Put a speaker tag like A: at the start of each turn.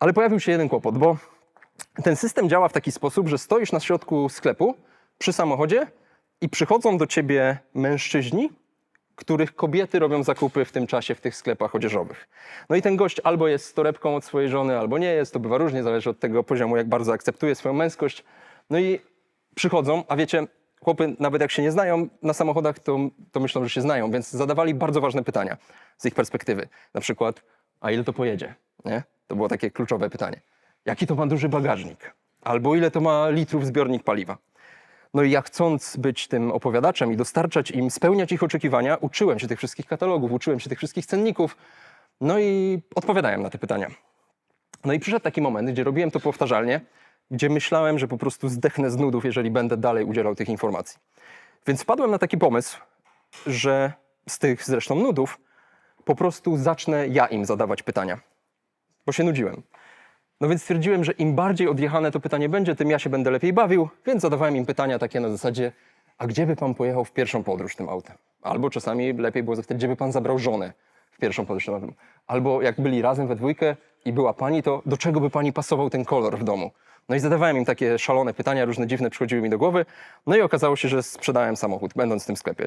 A: Ale pojawił się jeden kłopot, bo ten system działa w taki sposób, że stoisz na środku sklepu przy samochodzie i przychodzą do ciebie mężczyźni, których kobiety robią zakupy w tym czasie w tych sklepach odzieżowych. No i ten gość albo jest z torebką od swojej żony, albo nie jest, to bywa różnie, zależy od tego poziomu, jak bardzo akceptuje swoją męskość. No i przychodzą, a wiecie, chłopy nawet jak się nie znają na samochodach, to, to myślą, że się znają, więc zadawali bardzo ważne pytania z ich perspektywy. Na przykład, a ile to pojedzie? Nie? To było takie kluczowe pytanie. Jaki to ma duży bagażnik? Albo ile to ma litrów zbiornik paliwa? No i ja chcąc być tym opowiadaczem i dostarczać im, spełniać ich oczekiwania, uczyłem się tych wszystkich katalogów, uczyłem się tych wszystkich cenników, no i odpowiadałem na te pytania. No i przyszedł taki moment, gdzie robiłem to powtarzalnie, gdzie myślałem, że po prostu zdechnę z nudów, jeżeli będę dalej udzielał tych informacji. Więc wpadłem na taki pomysł, że z tych zresztą nudów po prostu zacznę ja im zadawać pytania, bo się nudziłem. No więc stwierdziłem, że im bardziej odjechane to pytanie będzie, tym ja się będę lepiej bawił, więc zadawałem im pytania takie na zasadzie, a gdzie by pan pojechał w pierwszą podróż tym autem? Albo czasami lepiej było zapytać, gdzie by pan zabrał żonę w pierwszą podróż tym autem? Albo jak byli razem we dwójkę i była pani, to do czego by pani pasował ten kolor w domu? No i zadawałem im takie szalone pytania, różne dziwne przychodziły mi do głowy, no i okazało się, że sprzedałem samochód, będąc w tym sklepie.